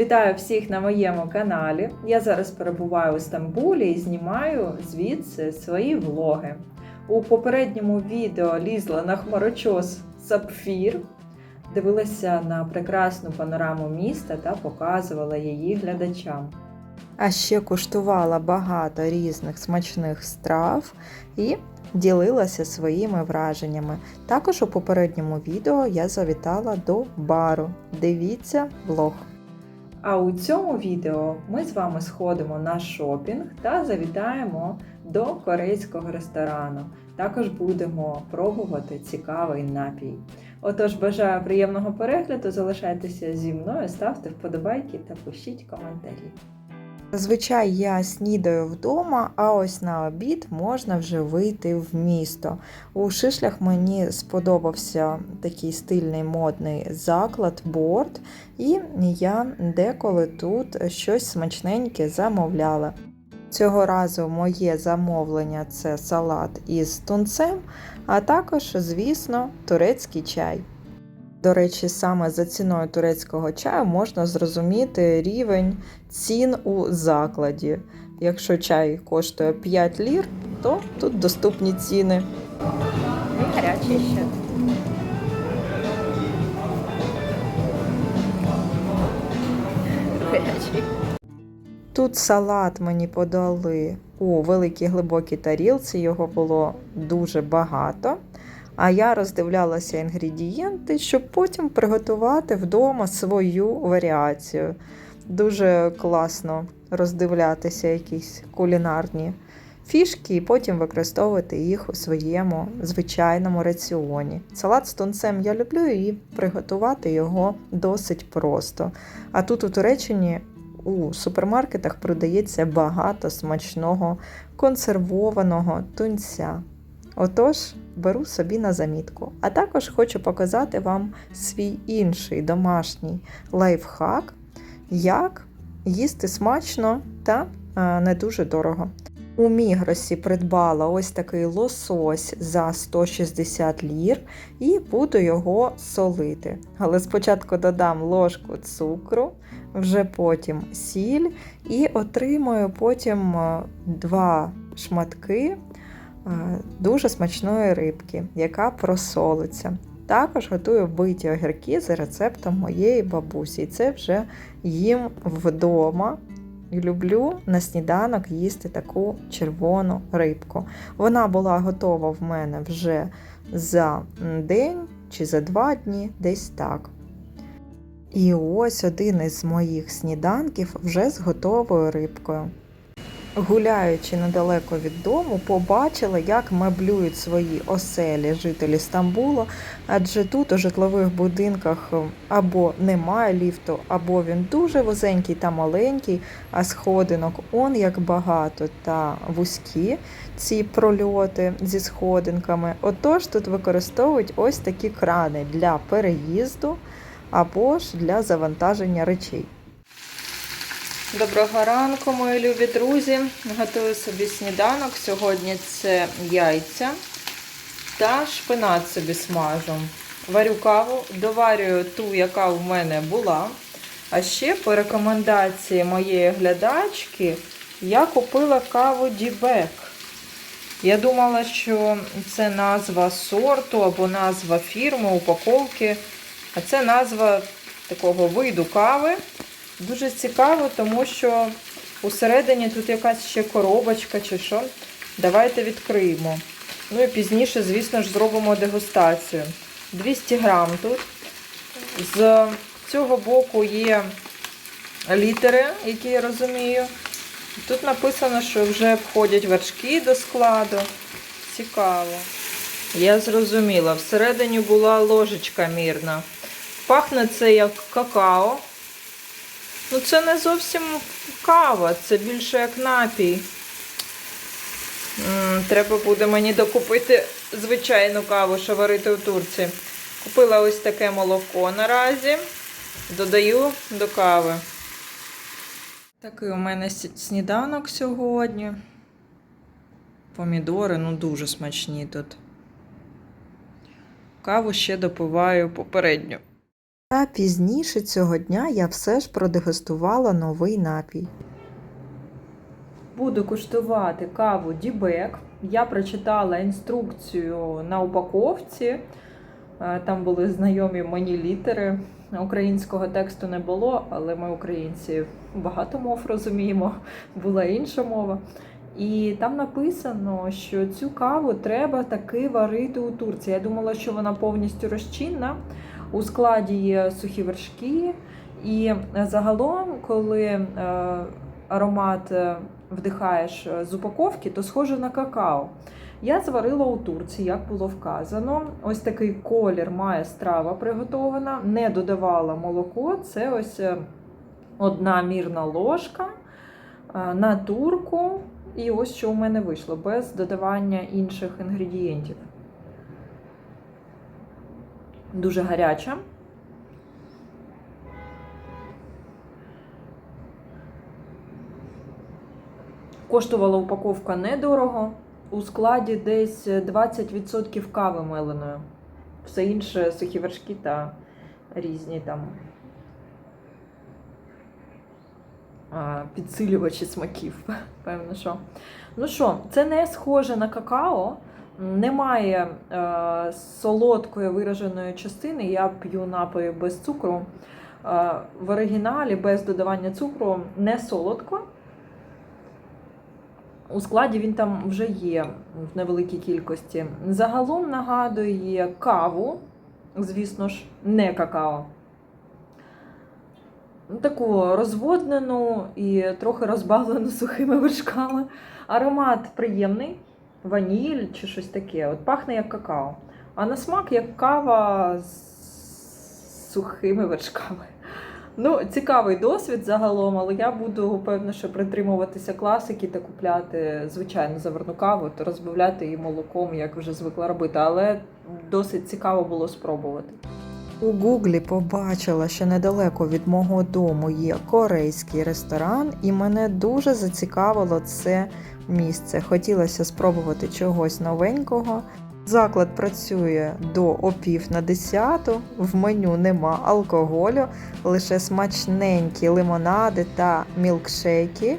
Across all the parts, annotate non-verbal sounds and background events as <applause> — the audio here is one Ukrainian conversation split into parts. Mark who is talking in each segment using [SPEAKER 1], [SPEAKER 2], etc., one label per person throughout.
[SPEAKER 1] Вітаю всіх на моєму каналі. Я зараз перебуваю у Стамбулі і знімаю звідси свої влоги. У попередньому відео лізла на хмарочос Сапфір, дивилася на прекрасну панораму міста та показувала її глядачам. А ще куштувала багато різних смачних страв і ділилася своїми враженнями. Також у попередньому відео я завітала до бару. Дивіться влог. А у цьому відео ми з вами сходимо на шопінг та завітаємо до корейського ресторану. Також будемо пробувати цікавий напій. Отож, бажаю приємного перегляду, залишайтеся зі мною, ставте вподобайки та пишіть коментарі. Зазвичай я снідаю вдома, а ось на обід можна вже вийти в місто. У шишлях мені сподобався такий стильний модний заклад борт, і я деколи тут щось смачненьке замовляла. Цього разу моє замовлення це салат із тунцем, а також, звісно, турецький чай. До речі, саме за ціною турецького чаю можна зрозуміти рівень цін у закладі. Якщо чай коштує 5 лір, то тут доступні ціни. І гарячий ще. Гарячий. Тут салат мені подали у великій глибокій тарілці, його було дуже багато. А я роздивлялася інгредієнти, щоб потім приготувати вдома свою варіацію. Дуже класно роздивлятися якісь кулінарні фішки і потім використовувати їх у своєму звичайному раціоні. Салат з тунцем я люблю і приготувати його досить просто. А тут у Туреччині у супермаркетах продається багато смачного консервованого тунця. Отож, беру собі на замітку. А також хочу показати вам свій інший домашній лайфхак, як їсти смачно та е, не дуже дорого. У Мігросі придбала ось такий лосось за 160 лір і буду його солити. Але спочатку додам ложку цукру, вже потім сіль і отримую потім е, два шматки дуже смачної рибки, яка просолиться. Також готую биті огірки за рецептом моєї бабусі. І це вже їм вдома. Люблю на сніданок їсти таку червону рибку. Вона була готова в мене вже за день чи за два дні, десь так. І ось один із моїх сніданків вже з готовою рибкою. Гуляючи недалеко від дому, побачила, як меблюють свої оселі жителі Стамбулу, адже тут у житлових будинках або немає ліфту, або він дуже вузенький та маленький, а сходинок он як багато та вузькі ці прольоти зі сходинками. Отож тут використовують ось такі крани для переїзду або ж для завантаження речей. Доброго ранку, мої любі друзі. Готую собі сніданок. Сьогодні це яйця та шпинат собі смажу. Варю каву, доварюю ту, яка в мене була. А ще по рекомендації моєї глядачки я купила каву Дібек. Я думала, що це назва сорту або назва фірми, упаковки. А це назва такого виду кави. Дуже цікаво, тому що усередині тут якась ще коробочка чи що. Давайте відкриємо. Ну і пізніше, звісно ж, зробимо дегустацію. 200 грам тут. З цього боку є літери, які я розумію. Тут написано, що вже входять вершки до складу. Цікаво. Я зрозуміла, всередині була ложечка мірна. Пахне це як какао. Ну, це не зовсім кава, це більше як напій. Треба буде мені докупити звичайну каву, що варити у Турції. Купила ось таке молоко наразі. Додаю до кави. Такий у мене сніданок сьогодні. Помідори, ну дуже смачні тут. Каву ще допиваю попередньо. Та пізніше цього дня я все ж продегустувала новий напій. Буду куштувати каву Дібек. Я прочитала інструкцію на упаковці. Е, Там були знайомі мені літери. Українського тексту не було, але ми, українці, багато мов розуміємо, <laughs> була інша мова. І там написано, що цю каву треба таки варити у Турції. Я думала, що вона повністю розчинна. У складі є сухі вершки. І загалом, коли е, аромат е, вдихаєш е, з упаковки, то схоже на какао. Я зварила у Турції, як було вказано. Ось такий колір має страва приготована, не додавала молоко. Це ось е, одна мірна ложка е, на турку. І ось що у мене вийшло, без додавання інших інгредієнтів. Дуже гаряча. Коштувала упаковка недорого. У складі десь 20% кави меленої. Все інше сухі вершки та різні там підсилювачі смаків. <laughs> Певно, що. Ну що, це не схоже на какао, немає е, солодкої вираженої частини. Я п'ю напої без цукру. Е, в оригіналі без додавання цукру не солодко. У складі він там вже є в невеликій кількості. Загалом нагадує каву, звісно ж, не какао. Таку розводнену і трохи розбавлену <laughs> сухими вершками. Аромат приємний, ваніль чи щось таке. От пахне як какао. А на смак як кава з сухими вершками. Ну, цікавий досвід загалом, але я буду певно, що притримуватися класики та купляти звичайну заварну каву та розбавляти її молоком, як вже звикла робити. Але досить цікаво було спробувати. У Гуглі побачила, що недалеко від мого дому є корейський ресторан, і мене дуже зацікавило це місце. Хотілося спробувати чогось новенького. Заклад працює до опів на десяту. В меню нема алкоголю, лише смачненькі лимонади та мілкшейки.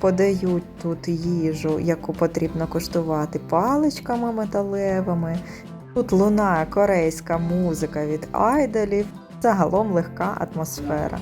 [SPEAKER 1] Подають тут їжу, яку потрібно коштувати паличками металевими. Тут лунає корейська музика від айдолів. Загалом легка атмосфера.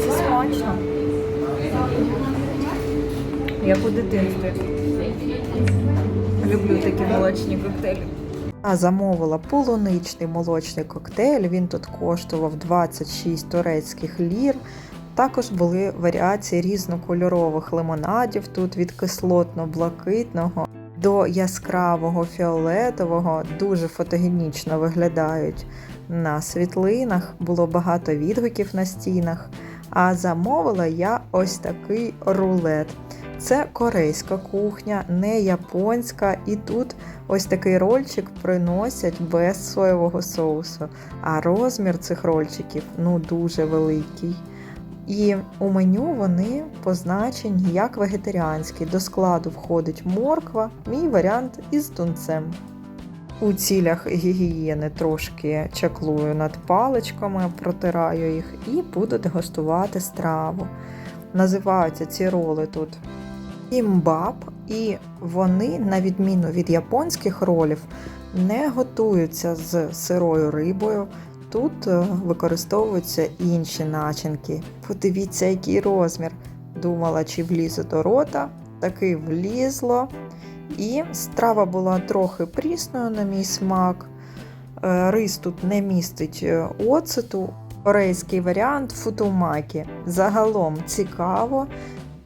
[SPEAKER 1] Це смачно. Як у дитинстві. Люблю такі молочні коктейлі. Я замовила полуничний молочний коктейль. Він тут коштував 26 турецьких лір. Також були варіації різнокольорових лимонадів тут від кислотно-блакитного до яскравого фіолетового. Дуже фотогенічно виглядають на світлинах. Було багато відгуків на стінах. А замовила я ось такий рулет. Це корейська кухня, не японська, і тут ось такий рольчик приносять без соєвого соусу. А розмір цих рольчиків ну дуже великий. І у меню вони позначені як вегетаріанські. До складу входить морква, мій варіант із тунцем. У цілях гігієни трошки чаклую над паличками, протираю їх і буду дегустувати страву. Називаються ці роли тут імбаб, і вони, на відміну від японських ролів, не готуються з сирою рибою. Тут е, використовуються інші начинки. Подивіться, який розмір. Думала, чи влізе до рота, таки влізло. І страва була трохи прісною на мій смак. Е, Рис тут не містить е, оцету. Корейський варіант футумакі. Загалом цікаво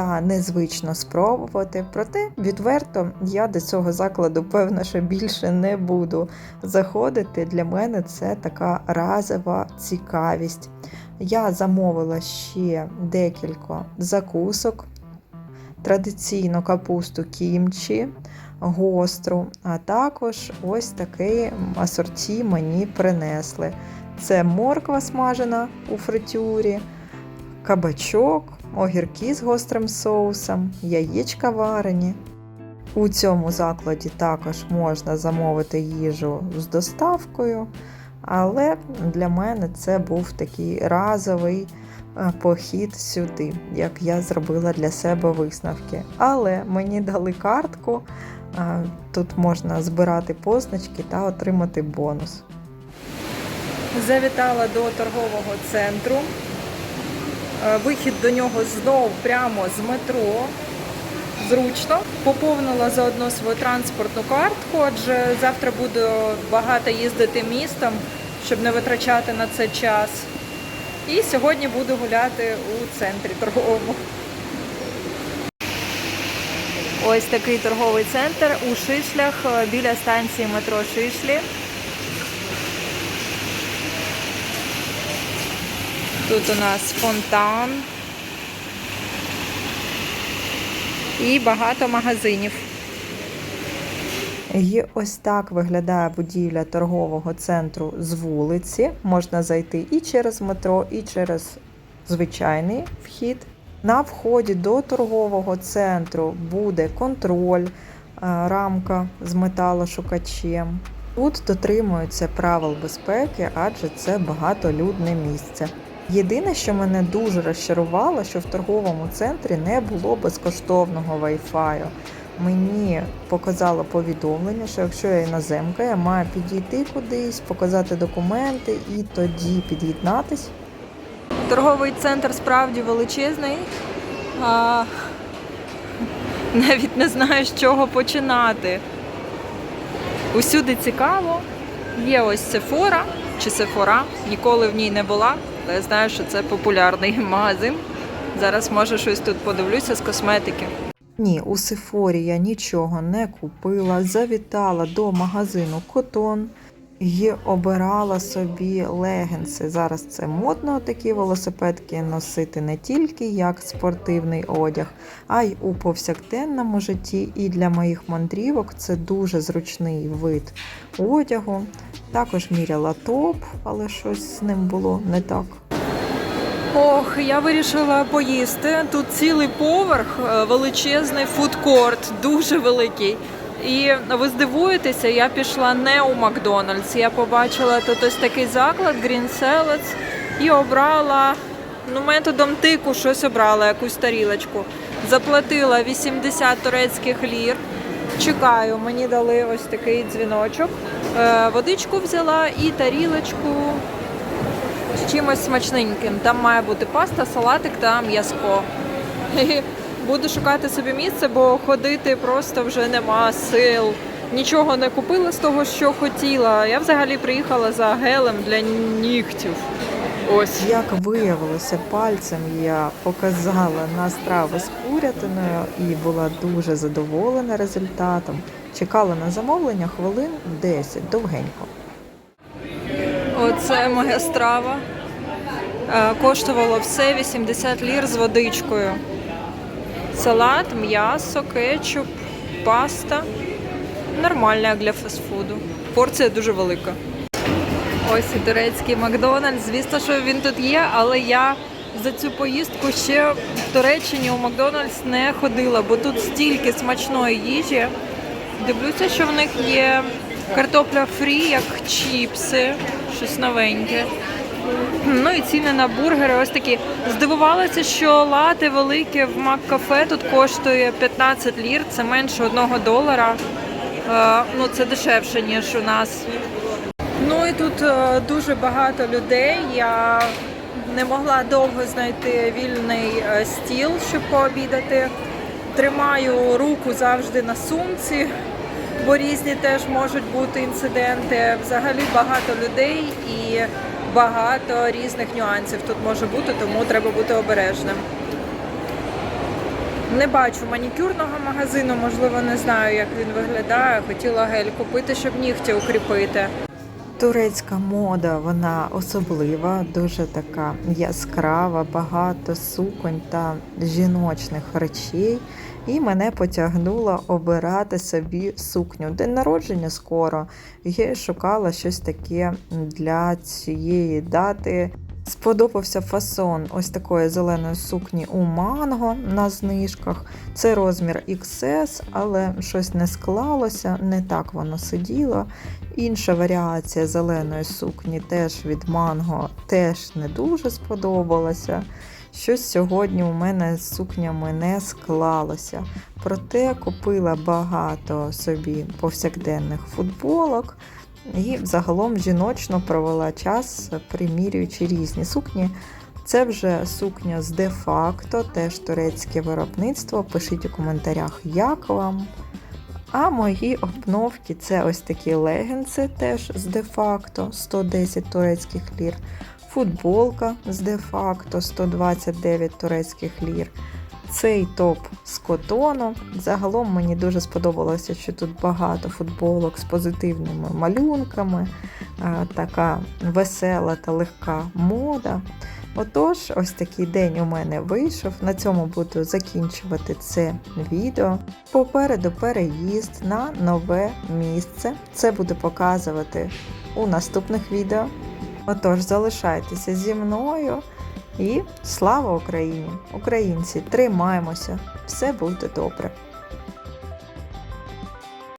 [SPEAKER 1] та незвично спробувати. Проте відверто я до цього закладу, певно, що більше не буду заходити. Для мене це така разова цікавість. Я замовила ще декілька закусок, традиційну капусту кімчі, гостру, а також ось такий асорті мені принесли. Це морква смажена у фритюрі, кабачок, огірки з гострим соусом, яєчка варені. У цьому закладі також можна замовити їжу з доставкою, але для мене це був такий разовий е, похід сюди, як я зробила для себе висновки. Але мені дали картку, е, тут можна збирати позначки та отримати бонус. Завітала до торгового центру. Е, Вихід до нього знов прямо з метро. Зручно. Поповнила заодно свою транспортну картку, адже завтра буду багато їздити містом, щоб не витрачати на це час. І сьогодні буду гуляти у центрі торговому. Ось такий торговий центр у Шишлях е, біля станції метро Шишлі. Тут у нас фонтан і багато магазинів. І ось так виглядає будівля торгового центру з вулиці. Можна зайти і через метро, і через звичайний вхід. На вході до торгового центру буде контроль, е, рамка з металошукачем. Тут дотримуються правил безпеки, адже це багатолюдне місце. Єдине, що мене дуже розчарувало, що в торговому центрі не було безкоштовного Wi-Fi. Мені показало повідомлення, що якщо я іноземка, я маю підійти кудись, показати документи і тоді під'єднатись. Торговий центр справді величезний. А... Навіть не знаю, з чого починати. Усюди цікаво. Є ось Сефора чи Сефора. Ніколи в ній не була, але я знаю, що це популярний <laughs> магазин. Зараз може щось тут подивлюся з косметики. Ні, у Сефорі я нічого не купила. Завітала до магазину Котон і обирала собі легенси. Зараз це модно такі велосипедки носити не тільки як спортивний одяг, а й у повсякденному житті. І для моїх мандрівок це дуже зручний вид одягу. Також міряла топ, але щось з ним було не так. Ох, я вирішила поїсти. Тут цілий поверх, е, величезний фудкорт, дуже великий. І ви здивуєтеся, я пішла не у Макдональдс. Я побачила тут ось такий заклад Green Salads і обрала ну, методом тику щось обрала, якусь тарілочку. Заплатила 80 турецьких лір. Чекаю, мені дали ось такий дзвіночок. Е, Водичку взяла і тарілочку з чимось смачненьким. Там має бути паста, салатик та м'язко. <laughs> Буду шукати собі місце, бо ходити просто вже нема сил. Нічого не купила з того, що хотіла. Я взагалі приїхала за гелем для нігтів. Ось як виявилося, пальцем я показала на страви з курятиною і була дуже задоволена результатом. Чекала на замовлення хвилин 10, довгенько. Оце моя страва. Е, Коштувало все 80 лір з водичкою. Салат, м'ясо, кетчуп, паста. Нормально як для фастфуду. Порція дуже велика. Ось і турецький Макдональдс. Звісно, що він тут є, але я за цю поїздку ще в Туреччині у Макдональдс не ходила, бо тут стільки смачної їжі. Дивлюся, що в них є картопля фрі, як чіпси, щось новеньке. Ну і ціни на бургери ось такі. Здивувалася, що лати велике в Мак-кафе тут коштує 15 лір, це менше одного долара. Е, ну це дешевше, ніж у нас. Ну і тут е, дуже багато людей. Я не могла довго знайти вільний е, стіл, щоб пообідати. Тримаю руку завжди на сумці, бо різні теж можуть бути інциденти. Взагалі багато людей і багато різних нюансів тут може бути, тому треба бути обережним. Не бачу манікюрного магазину, можливо, не знаю, як він виглядає. Хотіла гель купити, щоб нігті укріпити. Турецька мода, вона особлива, дуже така яскрава, багато суконь та жіночних речей. І мене потягнуло обирати собі сукню. День народження скоро. Я шукала щось таке для цієї дати Сподобався фасон ось такої зеленої сукні у манго на знижках. Це розмір XS, але щось не склалося, не так воно сиділо. Інша варіація зеленої сукні теж від манго теж не дуже сподобалася. Щось сьогодні у мене з сукнями не склалося. Проте купила багато собі повсякденних футболок і загалом жіночно провела час, примірюючи різні сукні. Це вже сукня з де-факто, теж турецьке виробництво. Пишіть у коментарях, як вам. А мої обновки це ось такі легінси теж з де-факто 110 турецьких лір, футболка з де-факто 129 турецьких лір. Цей топ з котону. Загалом мені дуже сподобалося, що тут багато футболок з позитивними малюнками, така весела та легка мода. Отож, ось такий день у мене вийшов. На цьому буду закінчувати це відео. Попереду переїзд на нове місце. Це буду показувати у наступних відео. Отож, залишайтеся зі мною. І слава Україні! Українці, тримаємося! Все буде добре!